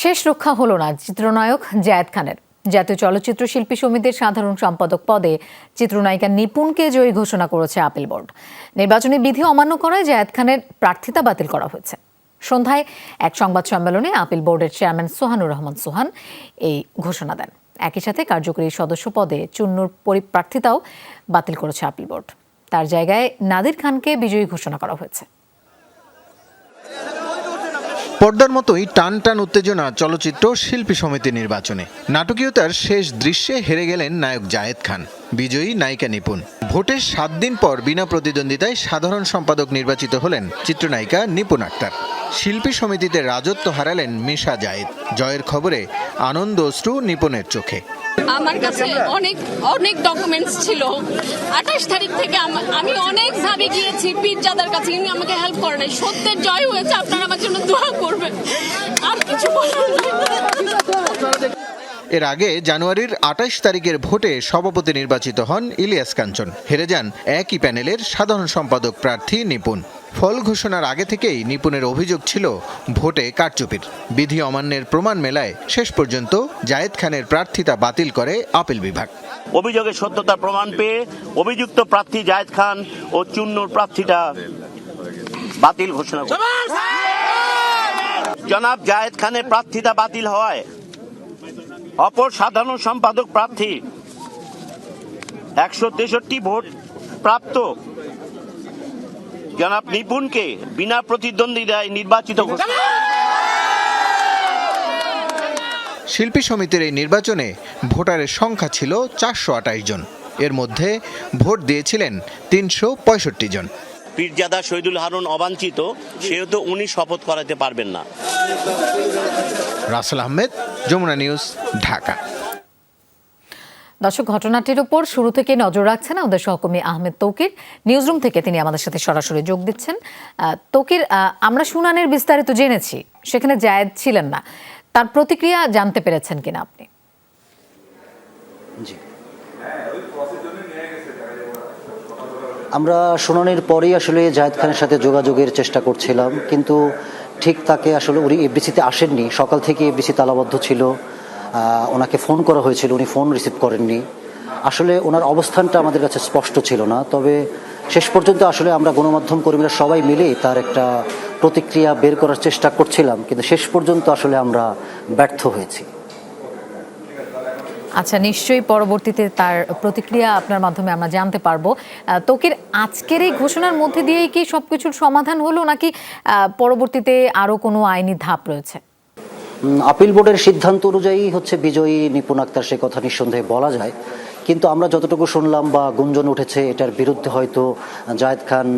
শেষ রক্ষা হলো না চিত্রনায়ক জায়েদ খানের। জাতীয় চলচ্চিত্র শিল্পী সমিতির সাধারণ সম্পাদক পদে চিত্রনায়িকা নিপুণকে জয়ী ঘোষণা করেছে আপিল বোর্ড। নির্বাচনী বিধি অমান্য করায় জায়েদ খানের প্রার্থিতা বাতিল করা হয়েছে। সন্ধ্যায় এক সংবাদ সম্মেলনে আপিল বোর্ডের চেয়ারম্যান সোহানুর রহমান সোহান এই ঘোষণা দেন। একই সাথে কার্যকরী সদস্য পদে চুন্নুর পরিপ্রার্থিতাও বাতিল করেছে আপিল বোর্ড। তার জায়গায় নাদির খানকে বিজয়ী ঘোষণা করা হয়েছে। পর্দার মতোই টান টান উত্তেজনা চলচ্চিত্র শিল্পী সমিতি নির্বাচনে। নাটকীয়তার শেষ দৃশ্যে হেরে গেলেন নায়ক জায়েদ খান, বিজয়ী নায়িকা নিপুণ। ভোটের সাত দিন পর বিনা প্রতিদ্বন্দ্বিতায় সাধারণ সম্পাদক নির্বাচিত হলেন চিত্রনায়িকা নিপুণ আক্তার। শিল্পী সমিতিতে রাজত্ব হারালেন মিশা জায়েদ। জয়ের খবরে আনন্দ অশ্রু নিপুণের চোখে। আমার কাছে অনেক অনেক ডকুমেন্টস ছিল। আঠাশ তারিখ থেকে আমি অনেক ভাবে গিয়েছি, পীরজাদার কাছে। আমাকে হেল্প করে নাই। সত্যের জয় হয়েছে, আপনারা আমার জন্য দোয়া করবেন আর কিছু বলার নেই। এর আগে জানুয়ারির আঠাশ তারিখের ভোটে সভাপতি নির্বাচিত হন ইলিয়াস কাঞ্চন। হেরে যান একই প্যানেলের সাধারণ সম্পাদক প্রার্থী নিপুণ। ফল ঘোষণার আগে থেকেই নিপুণের অভিযোগ ছিল ভোটে কারচুপির। বিধি অমান্যের প্রমাণ মেলায় শেষ পর্যন্ত জায়েদ খানের প্রার্থিতা বাতিল করে আপিল বিভাগ। অভিযোগের সত্যতার প্রমাণ পেয়ে অভিযুক্ত প্রার্থী জায়েদ খান ও চুন্নুর প্রার্থীটা বাতিল ঘোষণা জনাব জায়েদ খানের প্রার্থিতা বাতিল হয় অপর সাধারণ সম্পাদক প্রার্থী। একশো তেষট্টি ভোট প্রাপ্ত। জনাব নিপুণকে বিনা প্রতিদ্বন্দ্বিতায় নির্বাচিত শিল্পী সমিতির এই নির্বাচনে ভোটারের সংখ্যা ছিল চারশো আটাইশ জন। এর মধ্যে ভোট দিয়েছিলেন তিনশো পঁয়ষট্টি জন। পীরজাদা শহীদুল হারুন অবাঞ্ছিত সেহেতু উনি শপথ করাতে পারবেন না। রাসেল আহমেদ যমুনা নিউজ ঢাকা। দর্শক ঘটনাটির উপর শুরু থেকে নজর রাখছেন আমাদের সহকর্মী আহমেদ তৌকির। নিউজরুম থেকে তিনি আমাদের সাথে সরাসরি যোগ দিচ্ছেন। আহ, তৌকির আহ, আমরা শুনানির বিস্তারিত জেনেছি সেখানে জায়েদ ছিলেন না। তার প্রতিক্রিয়া জানতে পেরেছেন কিনা আপনি? জি। আমরা শুনানির পরেই আসলে জাহেদ খানের সাথে যোগাযোগের চেষ্টা করছিলাম, কিন্তু ঠিক তাকে আসলে উনি এফডিসিতে আসেননি। সকাল থেকে এফডিসি তালাবদ্ধ ছিল। ওনাকে ফোন করা হয়েছিল, উনি ফোন রিসিভ করেননি। আসলে ওনার অবস্থানটা আমাদের কাছে স্পষ্ট ছিল না, তবে শেষ পর্যন্ত আসলে আমরা গণমাধ্যম কর্মীরা সবাই মিলে তার একটা প্রতিক্রিয়া বের করার চেষ্টা করছিলাম, কিন্তু শেষ পর্যন্ত আসলে আমরা ব্যর্থ হয়েছি। আচ্ছা নিশ্চয়ই পরবর্তীতে তার প্রতিক্রিয়া আপনার মাধ্যমে আমরা জানতে পারব। তৌকির আজকের এই ঘোষণার মধ্যে দিয়েই কি সবকিছুর সমাধান হলো, নাকি পরবর্তীতে আরও কোনো আইনি ধাপ রয়েছে? আপিল বোর্ডের সিদ্ধান্ত অনুযায়ী হচ্ছে বিজয়ী নিপুণ আক্তার, সে কথা নিঃসন্দেহে বলা যায়। কিন্তু আমরা যতটুকু শুনলাম বা গুঞ্জন উঠেছে, এটার বিরুদ্ধে হয়তো জায়েদ খান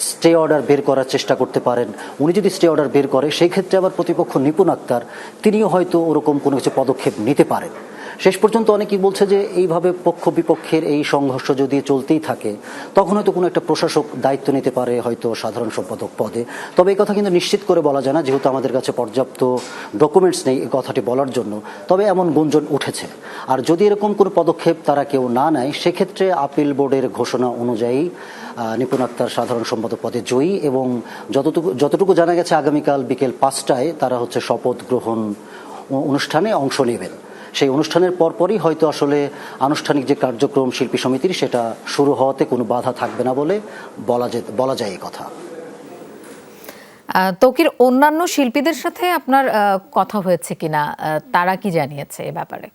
স্টে অর্ডার বের করার চেষ্টা করতে পারেন। উনি যদি স্টে অর্ডার বের করে, সেই ক্ষেত্রে আবার প্রতিপক্ষ নিপুণ আক্তার, তিনিও হয়তো ওরকম কোনো কিছু পদক্ষেপ নিতে পারেন। শেষ পর্যন্ত অনেকেই বলছে যে, এইভাবে পক্ষ বিপক্ষের এই সংঘর্ষ যদি চলতেই থাকে, তখন হয়তো কোনো একটা প্রশাসক দায়িত্ব নিতে পারে হয়তো সাধারণ সম্পাদক পদে। তবে এই কথা কিন্তু নিশ্চিত করে বলা যায় না, যেহেতু আমাদের কাছে পর্যাপ্ত ডকুমেন্টস নেই এই কথাটি বলার জন্য। তবে এমন গুঞ্জন উঠেছে। আর যদি এরকম কোনো পদক্ষেপ তারা কেউ না নেয়, সেক্ষেত্রে আপিল বোর্ডের ঘোষণা অনুযায়ী নিপুণ আক্তার সাধারণ সম্পাদক পদে জয়ী এবং যতটুকু যতটুকু জানা গেছে আগামীকাল বিকেল পাঁচটায় তারা হচ্ছে শপথ গ্রহণ অনুষ্ঠানে অংশ নেবেন। সেই অনুষ্ঠানের পরপরই হয়তো আসলে আনুষ্ঠানিক যে কার্যক্রম শিল্পী সমিতির সেটা শুরু হওয়াতে কোনো বাধা থাকবে না বলে বলা বলা যায় এই কথা। তৌকির, অন্যান্য শিল্পীদের সাথে আপনার কথা হয়েছে কিনা? তারা কি জানিয়েছে এ ব্যাপারে?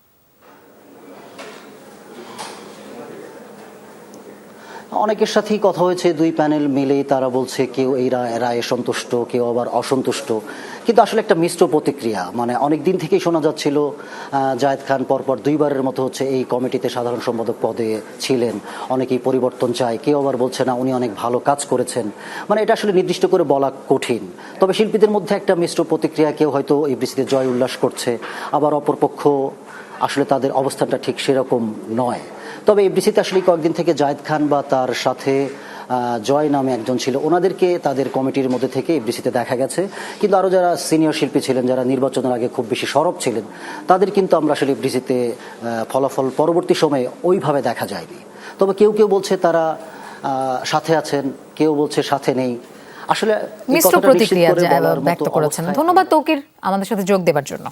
অনেকের সাথেই কথা হয়েছে, দুই প্যানেল মিলেই তারা বলছে কেউ এই রায়- সন্তুষ্ট, কেউ আবার অসন্তুষ্ট। কিন্তু আসলে একটা মিশ্র প্রতিক্রিয়া মানে অনেক দিন থেকেই শোনা যাচ্ছিল জায়েদ খান পরপর দুইবারের মতো হচ্ছে এই কমিটিতে সাধারণ সম্পাদক পদে ছিলেন। অনেকেই পরিবর্তন চায়, কেউ আবার বলছে, না, উনি অনেক ভালো কাজ করেছেন। মানে এটা আসলে নির্দিষ্ট করে বলা কঠিন। তবে শিল্পীদের মধ্যে একটা মিশ্র প্রতিক্রিয়া, কেউ হয়তো এই বৃষ্টিতে জয় উল্লাস করছে, আবার অপরপক্ষ আসলে তাদের অবস্থানটা ঠিক সেরকম নয়। তবে এফডিসিতে আসলে কয়েকদিন থেকে জায়েদ খান বা তার সাথে জয় নামে একজন ছিল। ওনাদেরকে তাদের কমিটির মধ্যে থেকে এফডিসিতে দেখা গেছে। কিন্তু আরও যারা সিনিয়র শিল্পী ছিলেন যারা নির্বাচনের আগে খুব বেশি সরব ছিলেন তাদের কিন্তু আমরা আসলে এফডিসিতে ফলাফল পরবর্তী সময়ে ওইভাবে দেখা যায়নি। তবে কেউ কেউ বলছে তারা আহ, সাথে আছেন কেউ বলছে সাথে নেই। আসলে মিশ্র প্রতিক্রিয়া ব্যক্ত করেছেন। ধন্যবাদ তৌকির আমাদের সাথে যোগ দেবার জন্য।